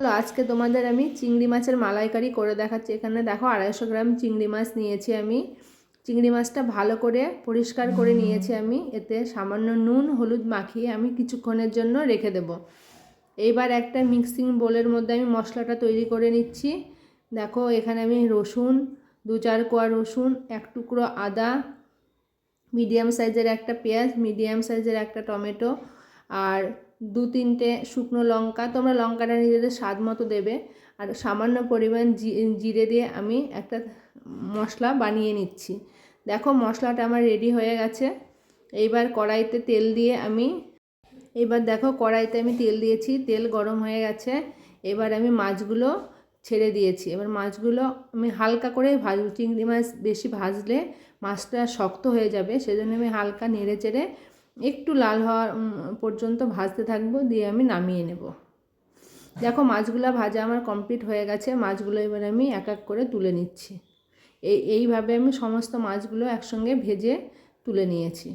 আজকে তোমাদের আমি চিংড়ি মাছের মালাইকারি করে দেখাচ্ছি। এখানে দেখো আড়াইশো গ্রাম চিংড়ি মাছ নিয়েছি আমি। চিংড়ি মাছটা ভালো করে পরিষ্কার করে নিয়েছি আমি। এতে সামান্য নুন, হলুদ মাখিয়ে আমি কিছুক্ষণের জন্য রেখে দেব। এইবার একটা মিক্সিং বোলের মধ্যে আমি মশলাটা তৈরি করে নিচ্ছি। দেখো, এখানে আমি রসুন, দু চার কোয়া রসুন, এক টুকরো আদা, মিডিয়াম সাইজের একটা পেঁয়াজ, মিডিয়াম সাইজের একটা টমেটো, আর দু তিনটে শুকনো লঙ্কা, তোমরা লঙ্কাটা নিজেদের স্বাদ মতো দেবে। আর সামান্য পরিমাণ জিরে দিয়ে আমি একটা মশলা বানিয়ে নিচ্ছি। দেখো মশলাটা আমার রেডি হয়ে গেছে। এইবার কড়াইতে তেল দিয়ে আমি এবার দেখো কড়াইতে আমি তেল দিয়েছি, তেল গরম হয়ে গেছে। এবার আমি মাছগুলো ছেড়ে দিয়েছি। এবার মাছগুলো আমি হালকা করে ভাজবো, চিংড়ি মাছ বেশি ভাজলে মাছটা শক্ত হয়ে যাবে, সেজন্য আমি হালকা নেড়ে চেড়ে একটু লাল হওয়া উম, পর্যন্ত ভাজতে থাকব দিয়ে আমি নামিয়ে নেব। দেখো মাছগুলো ভাজা আমার কমপ্লিট হয়ে গেছে মাছগুলো এবার আমি এক এক করে তুলে নিচ্ছি। এই এইভাবে আমি সমস্ত মাছগুলো একসঙ্গে ভেজে তুলে নিয়েছি।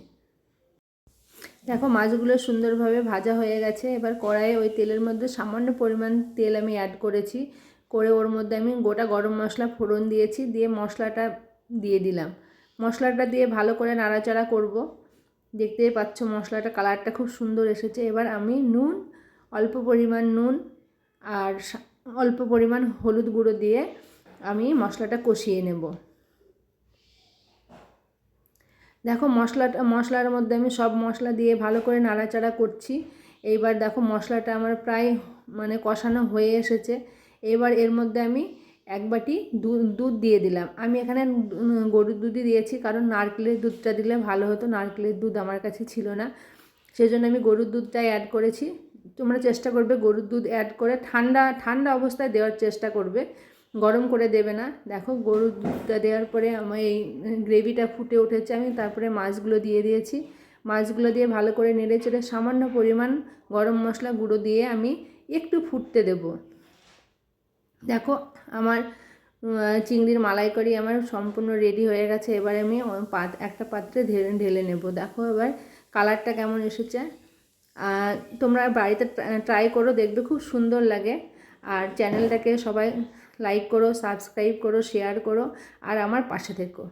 দেখো মাছগুলো সুন্দরভাবে ভাজা হয়ে গেছে এবার কড়াইয়ে ওই তেলের মধ্যে সামান্য পরিমাণ তেল আমি অ্যাড করেছি। করে ওর মধ্যে আমি গোটা গরম মশলা ফোড়ন দিয়েছি দিয়ে মশলাটা দিয়ে দিলাম। মশলাটা দিয়ে ভালো করে নাড়াচাড়া করব। দেখতেই পাচ্ছ মশলাটা, কালারটা খুব সুন্দর এসেছে। এবার আমি নুন, অল্প পরিমাণ নুন আর অল্প পরিমাণ হলুদ গুঁড়ো দিয়ে আমি মশলাটা কষিয়ে নেব। দেখো মশলাটা, মশলার মধ্যে আমি সব মশলা দিয়ে ভালো করে নাড়াচাড়া করছি। এইবার দেখো মশলাটা আমার প্রায় মানে কষানো হয়ে এসেছে। এবার এর মধ্যে আমি এক বাটি দুধ দিয়ে দিলাম। আমি এখানে গরুর দুধই দিয়েছি কারণ নারকেলের দুধটা দিলে ভালো হতো। নারকেলের দুধ আমার কাছে ছিল না। সেই জন্য আমি গরুর দুধটাই অ্যাড করেছি। তোমরা চেষ্টা করবে গরুর দুধ অ্যাড করে ঠান্ডা ঠান্ডা অবস্থায় দেওয়ার চেষ্টা করবে। গরম করে দেবে না। দেখো গরুর দুধটা দেওয়ার পরে আমার এই গ্রেভিটা ফুটে উঠেছে। আমি তারপরে মাছগুলো দিয়ে দিয়েছি। মাছগুলো দিয়ে ভালো করে নেড়ে চেড়ে সামান্য পরিমাণ গরম মশলা গুঁড়ো দিয়ে আমি একটু ফুটতে দেব। দেখো, আমার চিংড়ির মালাইকারি আমার সম্পূর্ণ রেডি হয়ে গেছে। এবার আমি একটা পাত্রে ঢেলে ঢেলে নেব। দেখো এবার কালারটা কেমন এসেছে। আর তোমরা বাড়িতে ট্রাই করো, দেখবে খুব সুন্দর লাগে। আর চ্যানেলটাকে সবাই লাইক করো সাবস্ক্রাইব করো শেয়ার করো, আর আমার পাশে থেকো।